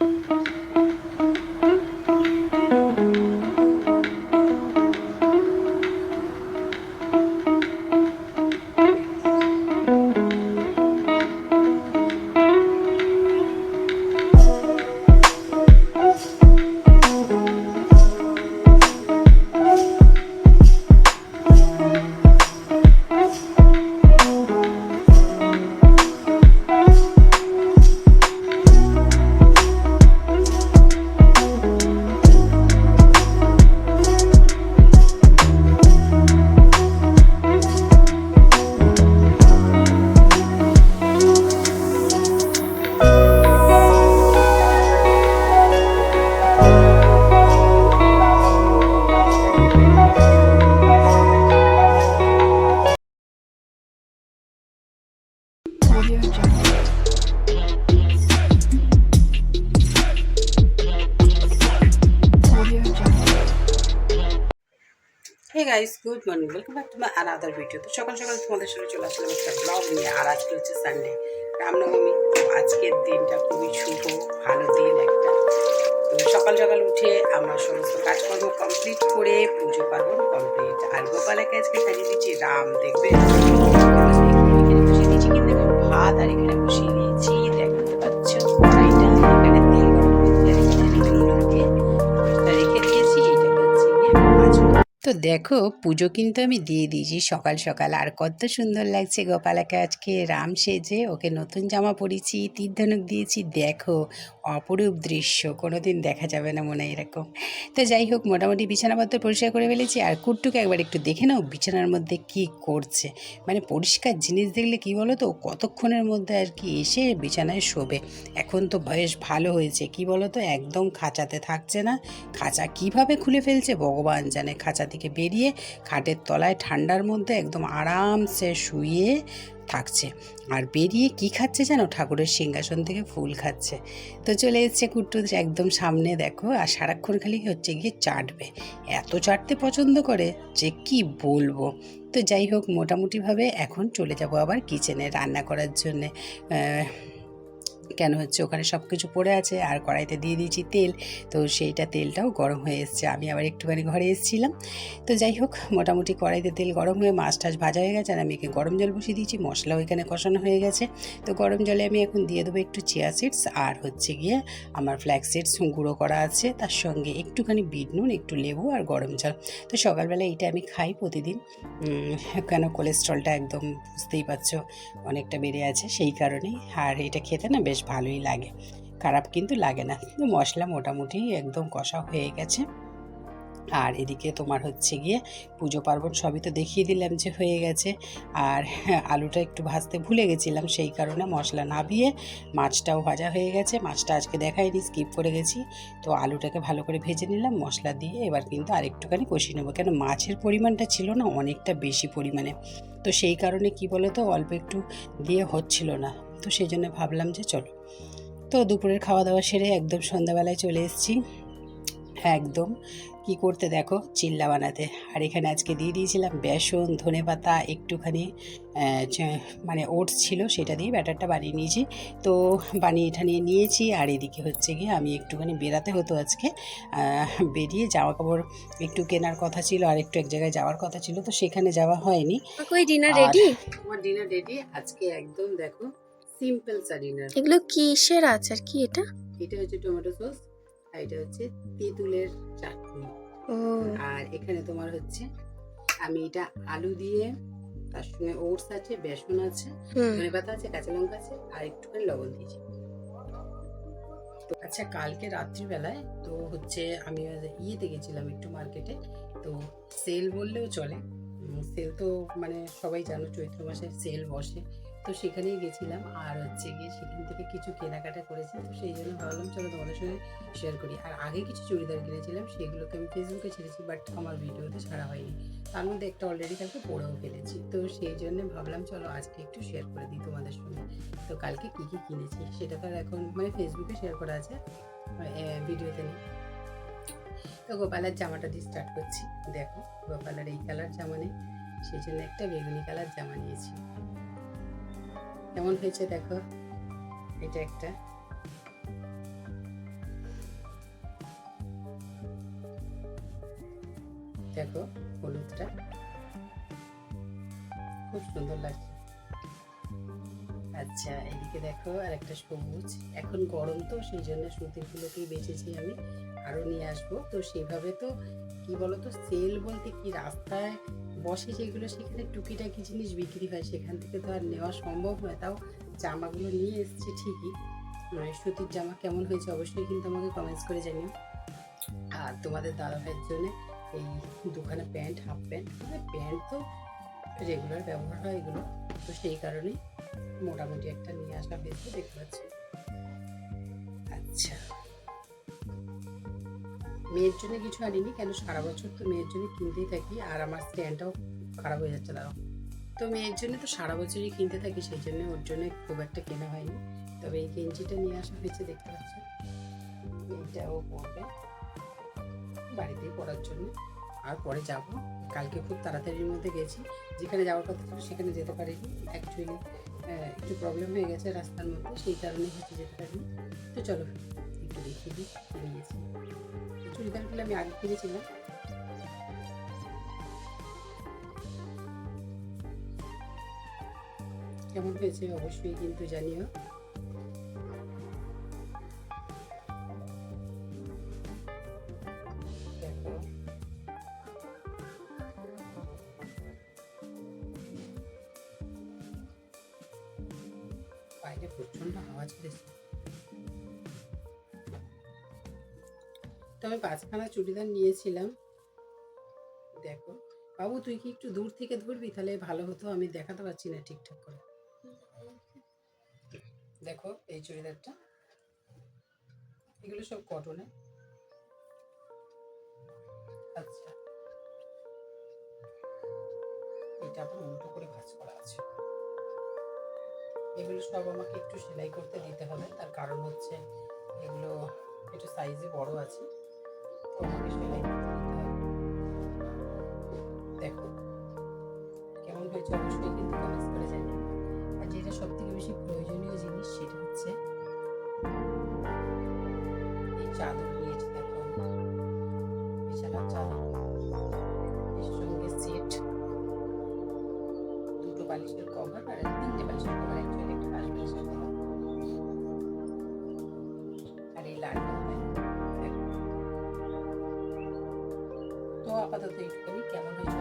嗯。hey guys good morning welcome back to my another video তো সকাল সকাল তোমাদের সাথে চলে আসলাম একটা ব্লগ নিয়ে, আর আজকে হচ্ছে সানডে রামনবমী তো আজকের দিনটা খুবই শুভ, ভালো দিন একটা। তো সকাল সকাল উঠে আমার সমস্ত কাজকর্ম কমপ্লিট করে পুজো পার্বণ কমপ্লিট আর গোপালাকে আজকে খাইয়ে দিচ্ছি রাম, দেখবে? ভাত আর এখানে বসিয়ে তো দেখো, পুজো কিন্তু আমি দিয়ে দিয়েছি সকাল সকাল। আর কত সুন্দর লাগছে গোপালাকে আজকে রাম সেজে। ওকে নতুন জামা পরিয়েছি তীর ধনুক দিয়েছি। দেখো, অপরূপ দৃশ্য, কোনোদিন দেখা যাবে না মনে এরকম। তো যাই হোক, মোটামুটি বিছানাপত্র পরিষ্কার করে ফেলেছি। আর কুট্টুকে একবার একটু দেখে নাও বিছানার মধ্যে কি করছে। মানে পরিষ্কার জিনিস দেখলে কি বলো তো কতক্ষণের মধ্যে আর কি এসে বিছানায় শোবে। এখন তো বয়স ভালো হয়েছে, কি বলো তো একদম খাঁচাতে থাকছে না। খাঁচা কীভাবে খুলে ফেলছে, ভগবান জানে। খাঁচা থেকে বেরিয়ে খাটের তলায় ঠান্ডার মধ্যে একদম আরামসে শুয়ে থাকছে। আর বেরিয়ে কি খাচ্ছে জানো? ঠাকুরের সিংহাসন থেকে ফুল খাচ্ছে। তো চলে এসছে কুট্টু একদম সামনে দেখো, আর সারাক্ষণ খালি হচ্ছে গিয়ে চাটবে। এত চাটতে পছন্দ করে যে কি বলব? তো যাই হোক, মোটামুটিভাবে এখন চলে যাব আবার কিচেনে রান্না করার জন্যে। কেন হচ্ছে? ওখানে সব কিছু পড়ে আছে, আর কড়াইতে দিয়ে দিয়েছি তেল। তো সেইটা তেলটাও গরম হয়ে এসছে। আমি আবার একটুখানি ঘরে এসেছিলাম। তো যাই হোক, মোটামুটি কড়াইতে তেল গরম হয়ে মাছ টাছ ভাজা হয়ে গেছে, আর আমি একে গরম জল বসিয়ে দিয়েছি। মশলাও এখানে কষানো হয়ে গেছে। তো গরম জলে আমি এখন দিয়ে দেবো একটু চিয়া সিডস, আর হচ্ছে গিয়ে আমার ফ্ল্যাক্স সিডস গুঁড়ো করা আছে। তার সঙ্গে একটুখানি বিট নুন, একটু লেবু আর গরম জল। তো সকালবেলা এইটা আমি খাই প্রতিদিন। কেন কোলেস্ট্রলটা একদম বুঝতেই পারছ, অনেকটা বেড়ে আছে সেই কারণেই। আর এটা খেতে না বেশ ভালোই লাগে। খারাপ কিন্তু লাগে না। মশলা মোটামুটি একদম কষা হয়ে গেছে। আর এদিকে তোমার হচ্ছে গিয়ে পুজো পার্বণ সবই তো দেখিয়ে দিলাম যে হয়ে গেছে। আর আলুটা একটু ভাজতে ভুলে গেছিলাম, সেই কারণে মশলা নাবিয়ে মাছটাও ভাজা হয়ে গেছে। মাছটা আজকে দেখাইনি স্কিপ করে গেছি। তো আলুটাকে ভালো করে ভেজে নিলাম, মশলা দিয়ে এবার কিন্তু আর একটুখানি কষিয়ে নেব। কেন মাছের পরিমাণটা ছিল না, অনেকটা বেশি পরিমাণে। তো সেই কারণে কি বলো তো অল্প একটু দিয়ে হচ্ছিল না। তো সেই জন্য ভাবলাম যে চলো। তো দুপুরের খাওয়া দাওয়া সেরে একদম সন্ধ্যাবেলায় চলে এসেছি। একদম। কি করতে দেখো? চিল্লা বানাতে। আর এখানে আজকে দিয়ে দিয়েছিলাম বেসন ধনে পাতা একটুখানি মানে ওটস ছিল সেটা দিয়ে ব্যাটারটা বানিয়ে নিয়েছি। তো বানিয়ে ঠানিয়ে নিয়েছি। আর এদিকে হচ্ছে গিয়ে আমি একটুখানি বেরাতে হতো আজকে। বেরিয়ে জামা কাপড় একটু কেনার কথা ছিল আর একটু এক জায়গায় যাওয়ার কথা ছিল। তো সেখানে যাওয়া হয়নি। Dinner ready? আমার ডিনার রেডি। আজকে একদম দেখো সিম্পল সা ডিনার এগুলো কিসের আচার? কি এটা? এটা হচ্ছে টমেটো সস আর এটা হচ্ছে তেঁতুলের চাটনি। আর এখানে তোমার হচ্ছে আমি এটা আলু দিয়ে তার সঙ্গে ওটস আছে বেসন আছে ধনে পাতা আছে কাঁচা লঙ্কা আছে আর একটুখানি লবণ দিয়েছি। তো আচ্ছা কালকে রাত্রিবেলায় তো হচ্ছে আমি ইয়েতে গেছিলাম একটু মার্কেটে তো সেল বললেও চলে। সেল তো মানে সবাই জানো চৈত্র মাসে সেল বসে। তো সেখানেই গেছিলাম। আর হচ্ছে গিয়ে সেখান থেকে কিছু কেনাকাটা করেছি। তো সেই জন্য ভাবলাম, চলো তোমাদের সঙ্গে শেয়ার করি। আর আগে কিছু চুড়িদার কিনেছিলাম, সেগুলোকে আমি ফেসবুকে ছেড়েছি বাট আমার ভিডিওতে ছাড়া হয়নি। তার মধ্যে একটা অলরেডি কালকে পড়েও ফেলেছি। তো সেই জন্য ভাবলাম, চলো আজকে একটু শেয়ার করে দিই তোমাদের সঙ্গে। তো কালকে কী কী কিনেছি, সেটা তো এখন মানে ফেসবুকে শেয়ার করা আছে ভিডিওতে নেই। তো গোপালের জামাটা দিয়ে স্টার্ট করছি। দেখো, গোপালের এই কালার জামা নেই, সেই জন্য একটা বেগুনি কালার জামা নিয়েছি। কেমন হয়েছে দেখো? এটা একটা। দেখো, হলুদটা। খুব সুন্দর লাগছে। আচ্ছা এদিকে দেখো আর একটা সবুজ। এখন গরম তো, সেই জন্য সুতিগুলোকেই বেঁচেছি আমি। আরও নিয়ে আসব। তো সেভাবে তো, কি বলতো সেল বলতে কি, রাস্তায় বসে যেগুলো সেখানে টুকিটাকি জিনিস বিক্রি হয়, সেখান থেকে তো আর নেওয়া সম্ভব নয়। তাও জামাগুলো নিয়ে এসেছি ঠিকই। মানে সুতির জামা কেমন হয়েছে অবশ্যই কিন্তু আমাকে কমেন্টস করে জানিও। আর তোমাদের দাদা ভাইয়ের জন্য এই দুখানা প্যান্ট হাফ প্যান্ট মানে প্যান্ট তো রেগুলার ব্যবহার হয় এগুলো। তো সেই কারণেই মোটামুটি একটা নিয়ে আসা হয়েছে, দেখতে পাচ্ছি। আচ্ছা। মেয়ের জন্য কিছু আনিনি, কেন সারা বছর তো মেয়ের জন্য কিনতেই থাকি, আর আমার স্ট্যান্ডটাও খারাপ হয়ে যাচ্ছে, দাঁড়াও। তো মেয়ের জন্য তো সারা বছরই কিনতে থাকি, সেই জন্য ওর জন্য খুব একটা কেনা হয়নি। তবে এই গেঞ্জিটা নিয়ে আসা হয়েছে, দেখতে পাচ্ছি। এইটাও পরবে বাড়িতেই পড়ার জন্য। আর পরে যাব। কালকে খুব তাড়াতাড়ির মধ্যে গেছি। যেখানে যাওয়ার কথা ছিল সেখানে যেতে পারিনি। অ্যাকচুয়ালি একটু প্রবলেম হয়ে গেছে রাস্তার মধ্যে, সেই কারণে হচ্ছে যেতে পারিনি। তো চলো, একটু দেখিয়ে দিই চুড়িদারগুলো আমি আগে কিনেছিলাম কেমন হয়েছে অবশ্যই কিন্তু জানিও। বাইরে প্রচণ্ড হাওয়া ছেড়েছে তো আমি পাঁচখানা চুড়িদার নিয়েছিলাম। দেখো, বাবু, তুই কি একটু দূর থেকে ধরবি? তাহলে ভালো হতো, আমি দেখাতে পারছি না ঠিকঠাক করে। দেখো, এই চুড়িদারটা। এগুলো সব কটনে আচ্ছা। এটা আবার উল্টো করে ভাঁজ করা আছে। এগুলো সব আমাকে একটু সেলাই করতে দিতে হবে। তার কারণ হচ্ছে, এগুলো, একটু সাইজে বড় আছে। চাদর নিয়েছি দেখো। বিছানার চাদর সঙ্গে দুটো বালিশের কভার আর তিনটে বালিশের কভার একটা বালিশের আর এই লাল তো আপাতত এইটুকুনি কেমন হয়েছে?